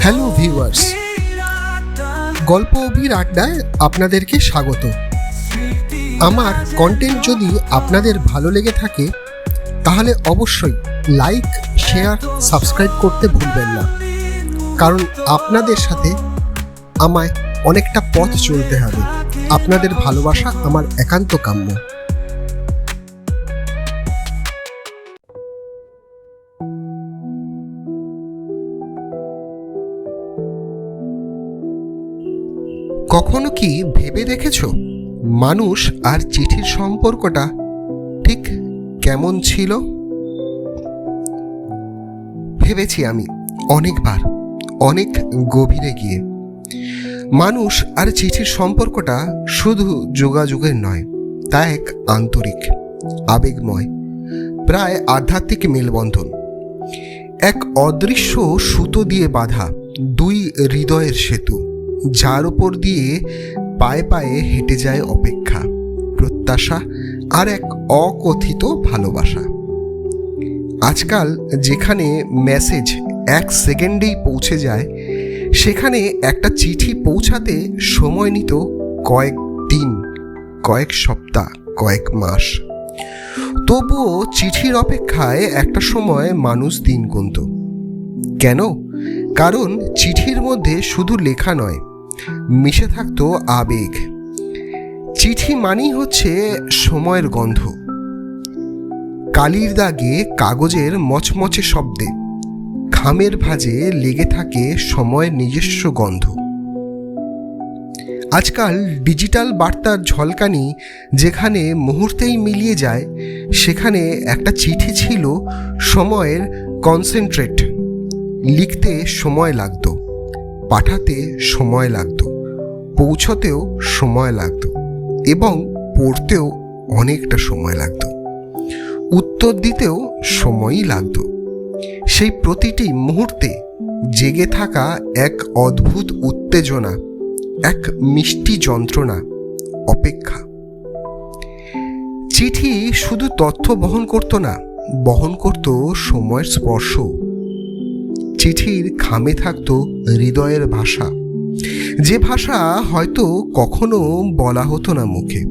Hello viewers গল্প অভির আড্ডায় আপনাদেরকে স্বাগত। আমার কন্টেন্ট যদি আপনাদের ভালো লেগে থাকে, তাহলে অবশ্যই লাইক শেয়ার সাবস্ক্রাইব করতে ভুলবেন না। কারণ আপনাদের সাথে আমায় অনেকটা পথ চলতে হবে। আপনাদের ভালোবাসা আমার একান্ত কাম্য। কখনো কি ভেবে দেখেছ? মানুষ আর চিঠির সম্পর্কটা ঠিক কেমন ছিল? ভেবেছি আমি অনেকবার, অনেক গভীরে গিয়ে। মানুষ আর চিঠির সম্পর্কটা শুধু যোগাযোগের নয়, তা এক আন্তরিক, আবেগময়, প্রায় আধ্যাত্মিক মেলবন্ধন। এক অদৃশ্য সুতো দিয়ে বাঁধা দুই হৃদয়ের সেতু। যার উপর দিয়ে পায়ে পায়ে হেঁটে যায় অপেক্ষা, প্রত্যাশা আর এক অকথিত ভালোবাসা। আজকাল যেখানে মেসেজ এক সেকেন্ডেই পৌঁছে যায়, সেখানে একটা চিঠি পৌঁছাতে সময় নিত কয়েক দিন, কয়েক সপ্তাহ, কয়েক মাস। তবুও চিঠির অপেক্ষায় একটা সময় মানুষ দিন গুনত। কেন? কারণ চিঠির মধ্যে শুধু লেখা নয় মিশে থাকতো আবেগ। চিঠি মানেই হচ্ছে সময়ের গন্ধ। কালির দাগে কাগজের মচমচে শব্দে খামের ভাজে লেগে থাকে সময়ের নিজস্ব গন্ধ। আজকাল ডিজিটাল বার্তার ঝলকানি যেখানে মুহূর্তেই মিলিয়ে যায়, সেখানে একটা চিঠি ছিল সময়ের কনসেন্ট্রেট। লিখতে সময় লাগতো। পাঠাতে সময় লাগতো, পৌঁছতেও সময় লাগতো এবং পড়তেও অনেকটা সময় লাগতো। উত্তর দিতেও সময়ই লাগতো। সেই প্রতিটি মুহূর্তে জেগে থাকা এক অদ্ভুত উত্তেজনা, এক মিষ্টি যন্ত্রণা, অপেক্ষা। চিঠি শুধু তথ্য বহন করতো না, বহন করত সময়ের স্পর্শ। চিঠির খামে থাকতো হৃদয়ের ভাষা। যে ভাষা হয়তো কখনো বলা হতো না মুখে,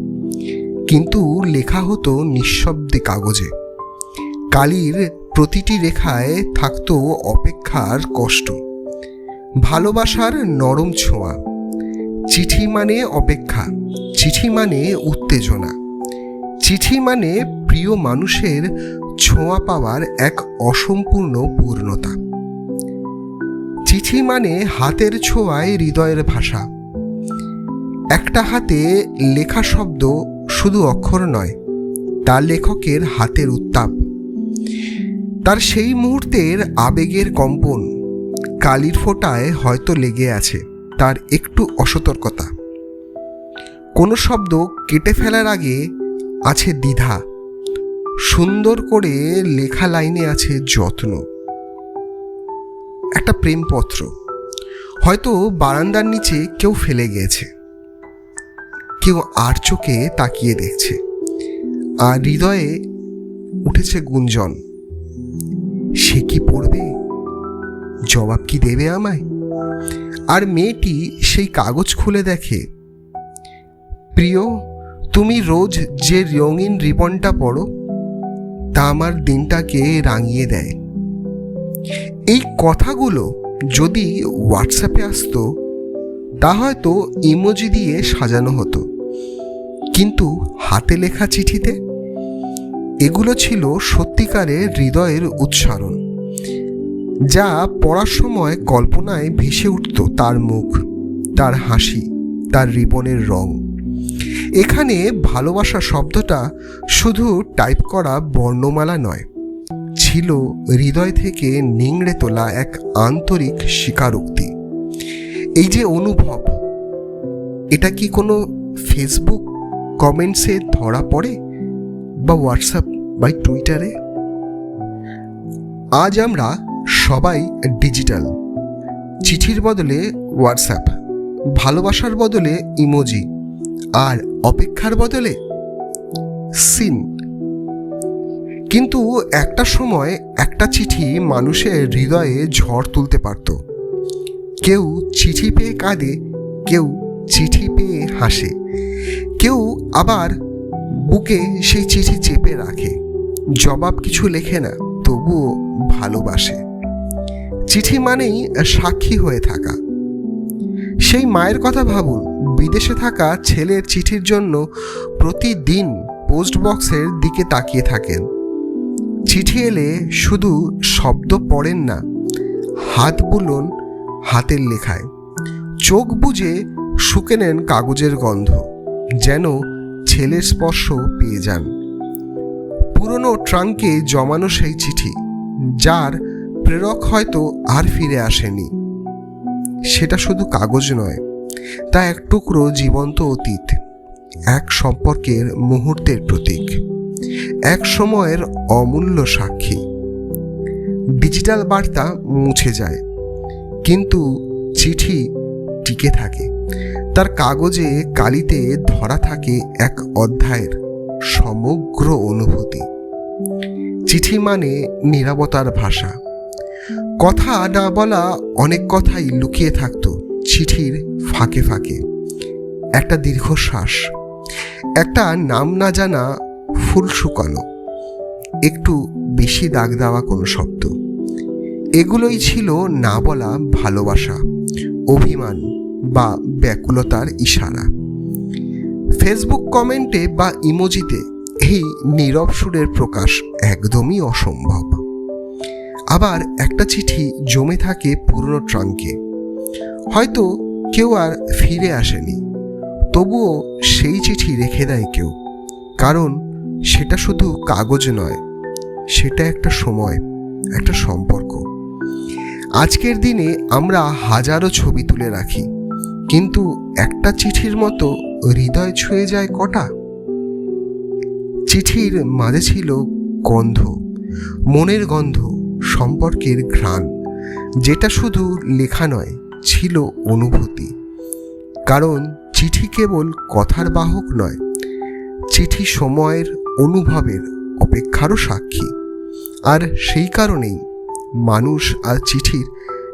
কিন্তু লেখা হতো নিঃশব্দে কাগজে। কালির প্রতিটি রেখায় থাকতো অপেক্ষার কষ্ট। ভালোবাসার নরম ছোঁয়া। চিঠি মানে অপেক্ষা, চিঠি মানে উত্তেজনা। চিঠি মানে প্রিয় মানুষের ছোঁয়া পাওয়ার এক অসম্পূর্ণ পূর্ণতা। চিঠি মানে হাতের ছোঁয়ায় হৃদয়ের ভাষা। একটা হাতে লেখা শব্দ শুধু অক্ষর নয় তার লেখকের হাতের উত্তাপ। তার সেই মুহূর্তের আবেগের কম্পন কালির ফোঁটায় হয়তো লেগে আছে, তার একটু অসতর্কতা। কোনো শব্দ কেটে ফেলার আগে আছে দ্বিধা, সুন্দর করে লেখা লাইনে আছে যত্ন। একটা প্রেমপত্র। হয়তো বারান্দার নিচে কেউ ফেলে গিয়েছে কেউ আর চোখে তাকিয়ে দেখছে। আর হৃদয়ে উঠেছে গুঞ্জন। সে কি পড়বে? জবাব কি দেবে আমায়? আর মেয়েটি সেই কাগজ খুলে দেখে। প্রিয়, তুমি রোজ যে রঙিন রিবনটা পড়ো, তা আমার দিনটাকে রাঙিয়ে দেয়। এই কথাগুলো যদি হোয়াটসঅ্যাপে আসতো, তা হয়তো ইমোজি দিয়ে সাজানো হতো। কিন্তু হাতে লেখা চিঠিতে, এগুলো ছিল সত্যিকারের হৃদয়ের উচ্চারণ, যা পড়ার সময় কল্পনায় ভেসে উঠত তার মুখ, তার হাসি, তার রিবনের রং। এখানে ভালোবাসা শব্দটা শুধু টাইপ করা বর্ণমালা নয় ছিল হৃদয় থেকে নিংড়ে তোলা এক আন্তরিক স্বীকারোক্তি। এই যে অনুভব, এটা কি কোনো ফেসবুক কমেন্টসে ধরা পড়ে বা হোয়াটসঅ্যাপ বা টুইটারে আজ আমরা সবাই ডিজিটাল চিঠির বদলে হোয়াটসঅ্যাপ ভালোবাসার বদলে ইমোজি আর অপেক্ষার বদলে সিন কিন্তু একটা সময় একটা চিঠি মানুষের হৃদয়ে ঝড় তুলতে পারত। কেউ চিঠি পেয়ে কাঁদে, কেউ চিঠি পেয়ে হাসে। কেউ আবার বুকে সেই চিঠি চেপে রাখে। জবাব কিছু লেখে না, তবুও ভালোবাসে। চিঠি মানেই সাক্ষী হয়ে থাকা। সেই মায়ের কথা ভাবুন, বিদেশে থাকা ছেলের চিঠির জন্য প্রতিদিন পোস্ট বক্সের দিকে তাকিয়ে থাকেন। চিঠি এলে শুধু শব্দ পড়েন না, হাত বুলন হাতের লেখায়। চোখ বুজে শুকে নেন কাগজের গন্ধ, যেন ছেলের স্পর্শ পেয়ে যান। পুরনো ট্রাঙ্কে জমানো সেই চিঠি, যার প্রেরক হয়তো আর ফিরে আসেনি। সেটা শুধু কাগজ নয়, তা এক টুকরো জীবন্ত অতীত, এক সম্পর্কের মুহূর্তের প্রতীক। এক সময়ের অমূল্য সাক্ষী। ডিজিটাল বার্তা মুছে যায়, কিন্তু চিঠি টিকে থাকে। তার কাগজে কালিতে ধরা থাকে এক অধ্যায়ের সমগ্র অনুভূতি। চিঠি মানে নিরাপত্তার ভাষা। কথা না বলা অনেক কথাই লুকিয়ে থাকতো চিঠির ফাঁকে ফাঁকে। একটা দীর্ঘশ্বাস, একটা নাম না জানা ফুল শুকানো একটু বেশি দাগ দেওয়া কোনো শব্দ। এগুলোই ছিল না বলা ভালোবাসা, অভিমান বা ব্যাকুলতার ইশারা। ফেসবুক কমেন্টে বা ইমোজিতে এই নীরব সুরের প্রকাশ একদমই অসম্ভব। আবার একটা চিঠি জমে থাকে পুরনো ট্রাঙ্কে। হয়তো কেউ আর ফিরে আসেনি, তবুও সেই চিঠি রেখে দেয় কেউ। কারণ সেটা শুধু কাগজ নয়, সেটা একটা সময়, একটা সম্পর্ক। আজকের দিনে আমরা হাজারো ছবি তুলে রাখি, কিন্তু একটা চিঠির মতো হৃদয় ছুঁয়ে যায় কটা? চিঠির মাঝে ছিল গন্ধ, মনের গন্ধ, সম্পর্কের ঘ্রাণ, যেটা শুধু লেখা নয়, ছিল অনুভূতি। কারণ চিঠি কেবল কথার বাহক নয়, চিঠি সময়ের অনুভবের অপেক্ষারও সাক্ষী। আর সেই কারণেই মানুষ আর চিঠির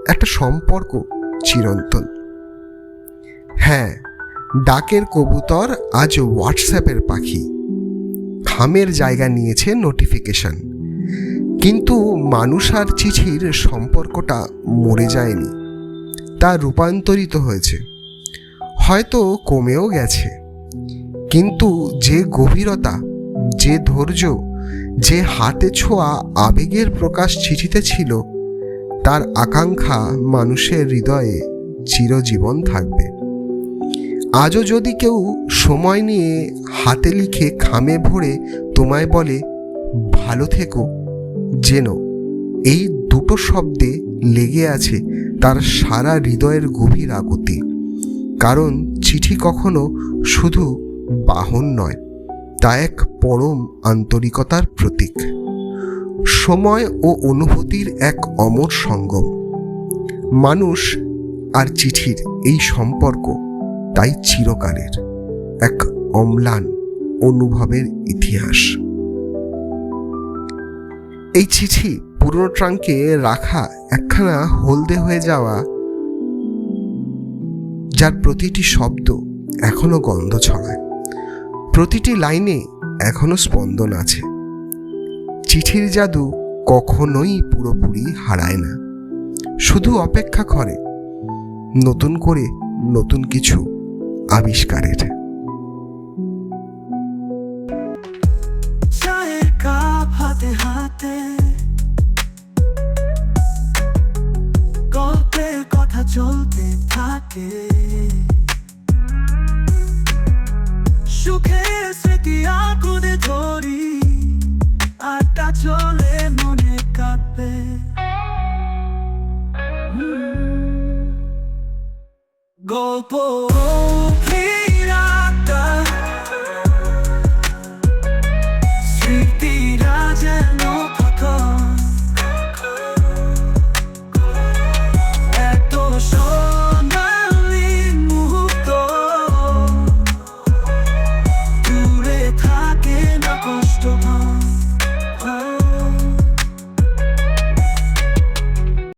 একটা সম্পর্ক চিরন্তন। হ্যাঁ ডাকের কবুতর আজ হোয়াটসঅ্যাপের পাখি। খামের জায়গা নিয়েছে নোটিফিকেশন কিন্তু মানুষ আর চিঠির সম্পর্কটা মরে যায়নি। তা রূপান্তরিত হয়েছে। হয়তো কমেও গেছে। কিন্তু যে গভীরতা যে ধৈর্য, যে হাতে ছোঁয়া আবেগের প্রকাশ চিঠিতে ছিল, তার আকাঙ্ক্ষা মানুষের হৃদয়ে চিরজীবন থাকবে। আজও যদি কেউ সময় নিয়ে হাতে লিখে খামে ভরে তোমায় বলে, ভালো থেকো, যেন এই দুটো শব্দে লেগে আছে তার সারা হৃদয়ের গভীর আগতি কারণ চিঠি কখনো শুধু বাহন নয় তা এক পরম আন্তরিকতার প্রতীক। সময় ও অনুভূতির এক অমর সঙ্গম। মানুষ আর চিঠির এই সম্পর্ক তাই চিরকালের এক অম্লান অনুভবের ইতিহাস। এই চিঠি পুরনো ট্রাঙ্কে রাখা একখানা হলদে হয়ে যাওয়া, যার প্রতিটি শব্দ এখনও গন্ধ ছড়ায়। প্রতিটি লাইনে এখনও স্পন্দন আছে। চিঠির জাদু কখনোই পুরোপুরি হারায় না। শুধু অপেক্ষা করে নতুন করে নতুন কিছু আবিষ্কারের। গল্প